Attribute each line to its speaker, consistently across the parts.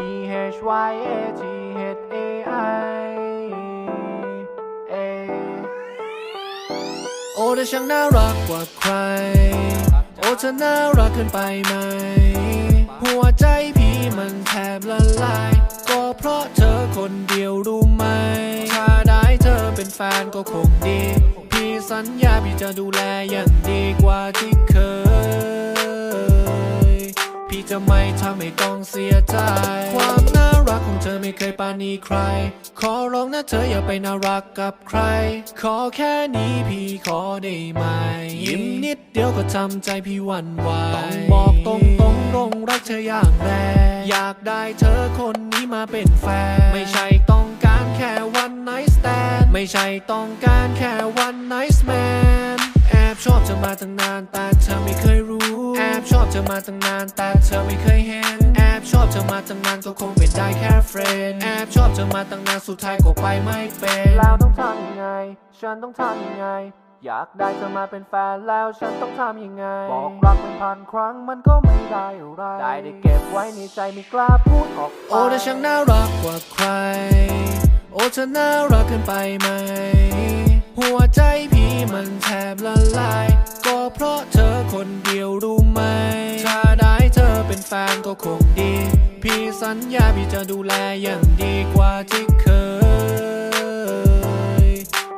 Speaker 1: H Y A T H A I A โอ้เธอช่างน่ารักกว่าใคร โอ้เธอน่ารักเกินไปไหม หัวใจพี่มันแทบละลาย ก็เพราะเธอคนเดียวรู้ไหม ถ้าได้เธอเป็นแฟนก็คงดี พี่สัญญาพี่จะดูแลอย่างดีกว่าที่เคย จะไม่ทำให้ต้องเสียใจ ความน่ารักของเธอไม่เคยปาณีใคร ขอร้องนะเธออย่าไปน่ารักกับใคร ขอแค่นี้พี่ขอได้ไหม ยิ้มนิดเดียวก็ทำใจพี่หวั่นไหวต้องบอกตรงตรงรงรักเธออย่างแรงอยากได้เธอคนนี้มาเป็นแฟน ไม่ใช่ต้องการแค่วันไน t ์แ n d ไม่ใช่ต้องการแค่วันไน t ์แอบ ชอบเธอมาตั้งนานแต่เธอไม่เคยรู้ แอบชอบเธอมาตั้งนานแต่เธอไม่เคยเห็น แอบชอบเธอมาตั้งนานก็คงเป็นได้แค่เฟรนแอบชอบเธอมาตั้งนานสุดท้ายก็ไปไม่เป็นแล้วต้องทำยังไง ฉันต้องทำยังไง อยากได้เธอมาเป็นแฟนแล้วฉันต้องทำยังไง บอกรักเป็นพันครั้งมันก็ไม่ได้อะไร ได้ได้เก็บไว้ในใจไม่กล้าพูดออกไปโอ้เธอช่างน่ารักกว่าใคร โอ้เธอน่ารักเกินไปไหม หัวใจพี่มันแทบละลาย ก็เพราะเธอคนเดียวรู้ไหม ถ้าได้เธอเป็นแฟนก็คงดี พี่สัญญาพี่จะดูแลอย่างดีกว่าที่เคย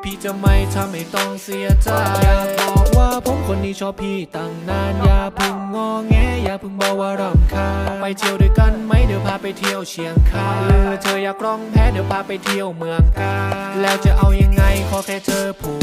Speaker 1: พี่จะไม่ทำให้ต้องเสียใจ อยากบอกว่าผมคนนี้ชอบพี่ตั้งนาน อย่าพึ่งงอแง อย่าพึ่งบอกว่ารำคาญ ไปเที่ยวด้วยกันไหมเดี๋ยวพาไปเที่ยวเชียงคานหรือเธออยากร้องแพ้เดี๋ยวพาไปเที่ยวเมืองกาญแล้วจะเอายังไงขอแค่เธอพูด